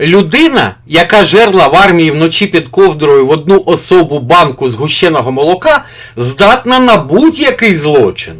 Людина, яка жерла в армії вночі під ковдрою в одну особу банку згущеного молока, здатна на будь-який злочин.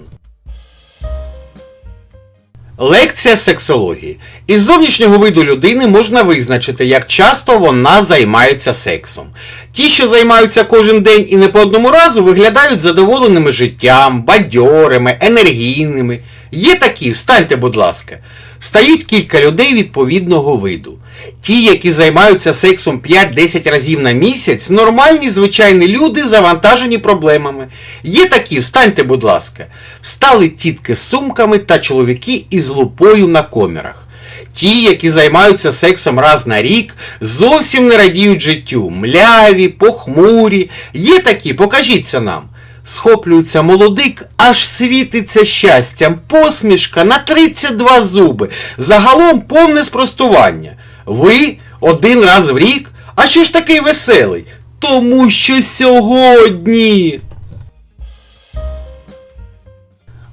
Лекція сексології. Із зовнішнього виду людини можна визначити, як часто вона займається сексом. Ті, що займаються кожен день і не по одному разу, виглядають задоволеними життям, бадьорими, енергійними. Є такі, встаньте, будь ласка. Встають кілька людей відповідного виду. Ті, які займаються сексом 5-10 разів на місяць, нормальні звичайні люди, завантажені проблемами. Є такі, встаньте, будь ласка. Встали тітки з сумками та чоловіки із лупою на комірах. Ті, які займаються сексом раз на рік, зовсім не радіють життю, мляві, похмурі. Є такі, покажіться нам. Схоплюється молодик, аж світиться щастям, посмішка на 32 зуби. Загалом повне спростування. Ви один раз в рік, а що ж такий веселий? Тому що сьогодні.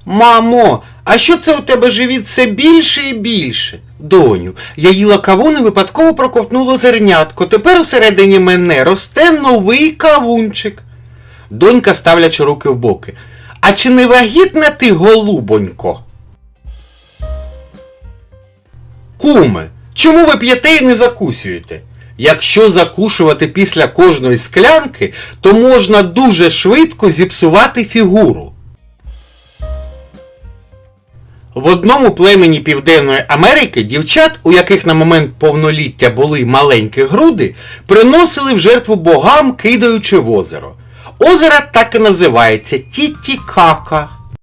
Мамо, а що це у тебе живіт все більше і більше? Доню, я їла кавун і випадково проковтнуло зернятко. Тепер усередині мене росте новий кавунчик. Донька ставлячи руки в боки. А чи не вагітна ти, голубонько? Куме, чому ви п'єте і не закусюєте? Якщо закушувати після кожної склянки, то можна дуже швидко зіпсувати фігуру. В одному племені Південної Америки дівчат, у яких на момент повноліття були маленькі груди, приносили в жертву богам, кидаючи в озеро. Озеро так і називається Тітікака.